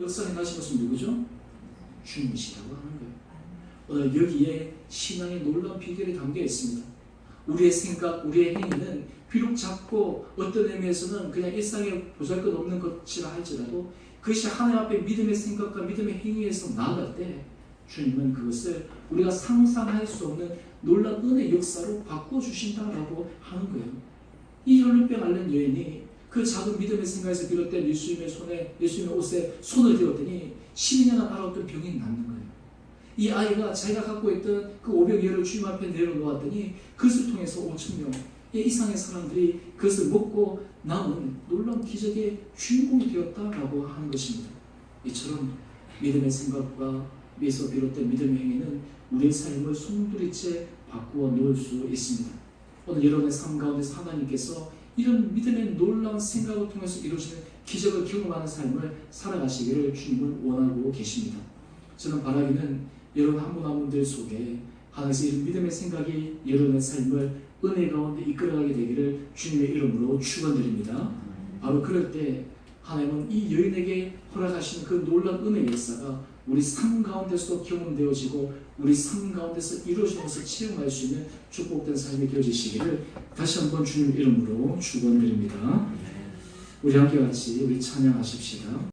역사에 가신 것은 누구죠? 주님이시라고 하는 거예요. 오늘 여기에 신앙의 놀라운 비결이 담겨 있습니다. 우리의 생각, 우리의 행위는 비록 작고 어떤 의미에서는 그냥 일상에 보잘것 없는 것이라 할지라도 그것이 하나님 앞에 믿음의 생각과 믿음의 행위에서 나아갈 때 주님은 그것을 우리가 상상할 수 없는 놀라운 은혜 역사로 바꾸어 주신다라고 하는 거예요. 이 혈루병 앓는 여인이 그 작은 믿음의 생각에서 비롯된 예수님의 손에 예수님의 옷에 손을 대었더니 12년간 앓았던 병이 낫는 거예요. 이 아이가 자기가 갖고 있던 그 오병이어를 주님 앞에 내려놓았더니 그것을 통해서 5천 명의 이상의 사람들이 그것을 먹고 남은 놀라운 기적의 주인공이 되었다라고 하는 것입니다. 이처럼 믿음의 생각과 미에서 비롯된 믿음의 행위는 우리의 삶을 송두리째 바꾸어 놓을 수 있습니다. 오늘 여러분의 삶 가운데서 하나님께서 이런 믿음의 놀라운 생각을 통해서 이루어지는 기적을 경험하는 삶을 살아가시기를 주님은 원하고 계십니다. 저는 바라기는 여러분 한 분 한 분들 속에 하나님께서 이런 믿음의 생각이 여러분의 삶을 은혜 가운데 이끌어가게 되기를 주님의 이름으로 축원드립니다. 바로 그럴 때 하나님은 이 여인에게 허락하시는 그 놀라운 은혜의 역사가 우리 삶 가운데서도 경험되어지고 우리 삶 가운데서 이루어지면서 체험할 수 있는 축복된 삶이 되어지시기를 다시 한번 주님 이름으로 축원드립니다. 우리 함께 같이 우리 찬양하십시다.